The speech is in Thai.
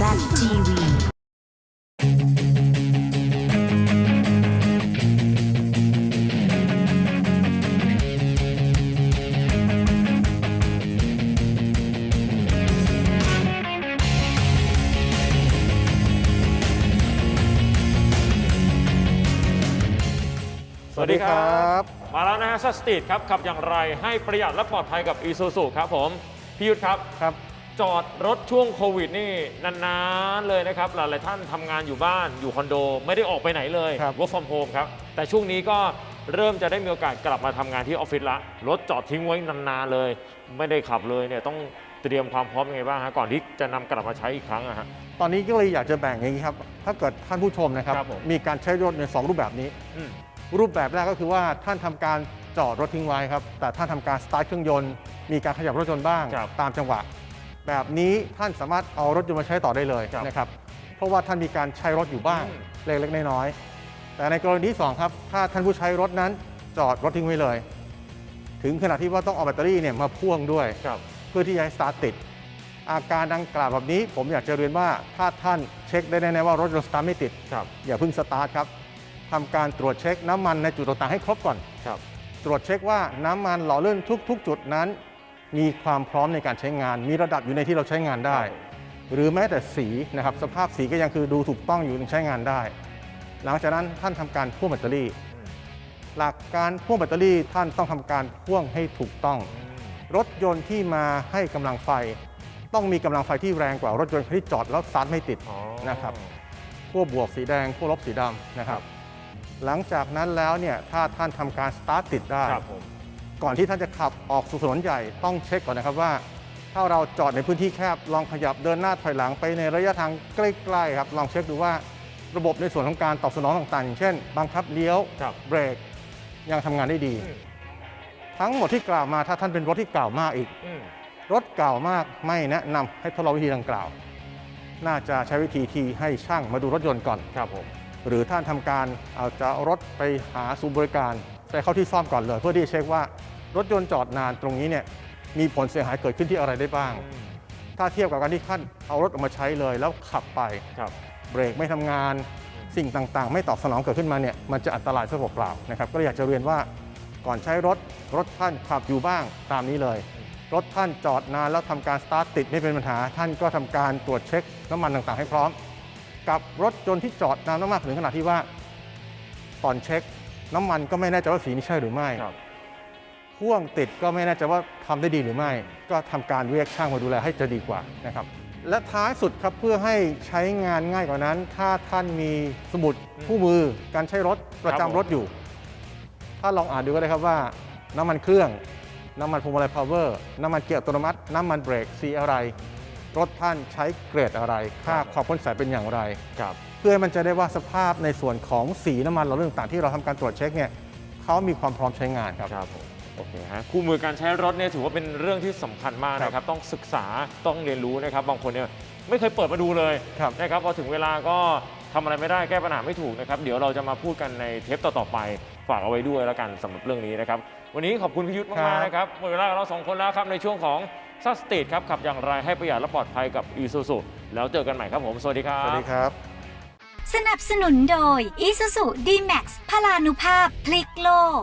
ZTV สวัสดีครับ มาแล้วนะฮะสตรีทครับขับอย่างไรให้ประหยัดและปลอดภัยกับ i s u z u ครับผม พี่ยุทธครับ ครับ จอดรถช่วงโควิดนี่นานๆเลยนะครับ หลายๆท่านทำงานอยู่บ้านอยู่คอนโด ไม่ได้ออกไปไหนเลย ครับ work from home ครับ แต่ช่วงนี้ก็เริ่มจะได้มีโอกาสกลับมาทำงานที่ออฟฟิศละ รถจอดทิ้งไว้นานๆเลย ไม่ได้ขับเลยเนี่ยต้องเตรียมความพร้อมยังไงบ้างฮะก่อนที่จะนำกลับมาใช้อีกครั้งอะฮะ ตอนนี้ก็เลยอยากจะแบ่งอย่างนี้ครับ ถ้าเกิดท่านผู้ชมนะครับครับผมมีการใช้รถในสองรูปแบบนี้ อืม รูปแบบแรกก็คือว่าท่านทำการจอดรถทิ้งไว้ครับ แต่ท่านทำการสตาร์ทเครื่องยนต์ มีการขยับรถยนต์บ้างครับ ตามจังหวะ แบบนี้ท่านสามารถเอารถยนต์มาใช้ต่อได้เลยครับนะครับ เพราะว่าท่านมีการใช้รถอยู่บ้างอืมเล็กๆน้อยๆแต่ในกรณีที่สองครับถ้าท่านผู้ใช้รถนั้นจอดรถทิ้งไว้เลย ถึงขนาดที่ว่าต้องเอาแบตเตอรี่เนี่ยมาพ่วงด้วยครับเพื่อที่จะให้สตาร์ทติด อาการดังกล่าวแบบนี้ ผมอยากจะเรียนว่าถ้าท่านเช็คได้แน่ๆว่ารถยนต์สตาร์ทไม่ติดครับอย่าเพิ่งสตาร์ทครับทำการตรวจเช็คน้ำมันในจุดต่างๆให้ครบก่อนครับตรวจเช็คว่าน้ำมันหล่อลื่นทุก ๆ จุดนั้น มีความพร้อมในการใช้งาน มีระดับอยู่ในที่เราใช้งานได้ หรือแม้แต่สีนะครับสภาพสีก็ยังคือดูถูกต้องอยู่ในใช้งานได้ หลังจากนั้นท่านทำการพ่วงแบตเตอรี่ หลักการพ่วงแบตเตอรี่ท่านต้องทำการพ่วงให้ถูกต้อง รถยนต์ที่มาให้กำลังไฟ ต้องมีกำลังไฟที่แรงกว่ารถยนต์ที่จอดแล้วสตาร์ทไม่ติดอ๋อนะครับขั้วบวกสีแดงขั้วลบสีดำนะครับ หลังจากนั้นแล้วเนี่ยถ้าท่านทำการสตาร์ทติดได้ครับผม ก่อนที่ท่านจะขับออกสู่ถนนใหญ่ต้องเช็คก่อนนะครับว่า ถ้าเราจอดในพื้นที่แคบลองขยับเดินหน้าถอยหลังไปในระยะทางใกล้ๆครับลองเช็คดูว่าระบบในส่วนของการตอบสนองต่างๆ อย่างเช่น บังคับเลี้ยวครับเบรกยังทำงานได้ดีอืมทั้งหมดที่กล่าวมาถ้าท่านเป็นรถที่เก่ามากอีกอืมรถเก่ามากไม่แนะนำให้ทดลองวิธีดังกล่าว น่าจะใช้วิธีที่ให้ช่างมาดูรถยนต์ก่อนครับผมหรือท่านทำการเอาจะเอารถไปหาศูนย์บริการไปเข้าที่ซ่อมก่อนเลย เพื่อที่จะเช็คว่า รถยนต์จอดนานตรงนี้เนี่ยมีผลเสียหายเกิดขึ้นที่อะไรได้บ้าง ถ้าเทียบกับการที่ท่านเอารถออกมาใช้เลยแล้วขับไปครับ เบรกไม่ทำงาน สิ่งต่างๆ ไม่ตอบสนองเกิดขึ้นมาเนี่ยมันจะอันตรายซะเปล่าๆนะครับก็เลยอยากจะเรียนว่าก่อนใช้รถรถท่านขับอยู่บ้างตามนี้เลย รถท่านจอดนานแล้วทำการสตาร์ทติดไม่เป็นปัญหา ท่านก็ทำการตรวจเช็คน้ำมันต่างๆ ให้พร้อม กับรถยนต์ที่จอดนานมากๆถึงขนาดที่ว่า ตอนเช็ค น้ำมันก็ไม่แน่ใจว่าสีนี้ใช่หรือไม่ ครับ พ่วงติดก็ไม่แน่ใจว่าทำได้ดีหรือไม่ ก็ทำการเรียกช่างมาดูแลให้จะดีกว่านะครับและท้ายสุดครับเพื่อให้ใช้งานง่ายกว่านั้น ถ้าท่านมีสมุดคู่มือการใช้รถประครับผมจำรถอยู่ ถ้านลองอ่านดูก็ได้ครับว่า น้ำมันเครื่อง น้ำมันพวงมาลัยพาวเวอร์น้ำมันเกียร์อัตโนมัติ น้ำมันเบรกสีอะไร รถท่านใช้เกรดอะไร ค่าความพ้นสายเป็นอย่างไรครับเพื่อให้มันจะได้ว่าสภาพในส่วนของสีน้ำมันเราเรื่องต่างๆที่เราทำการตรวจเช็คเนี่ยเขามีความพร้อมใช้งานครับครับผม โอเคฮะคู่มือการใช้รถเนี่ยถือว่าเป็นเรื่องที่สำคัญมากนะครับ ต้องศึกษาต้องเรียนรู้นะครับ บางคนเนี่ยไม่เคยเปิดมาดูเลยครับ นะครับพอถึงเวลาก็ทำอะไรไม่ได้แก้ปัญหาไม่ถูกนะครับ เดี๋ยวเราจะมาพูดกันในเทปต่อๆไปฝากเอาไว้ด้วยแล้วกันสำหรับเรื่องนี้นะครับ วันนี้ขอบคุณพิยุทธ์มากๆนะครับหมดเวลาของเราสองคนแล้วครับในช่วงของซัสตีดครับขับอย่างไรให้ประหยัดและปลอดภัยกับ e s u s u แล้วเจอกันใหม่ครับผมสวัสดีครับ สวัสดีครับ สนับสนุนโดย Isuzu D-Max พลานุภาพพลิกโลก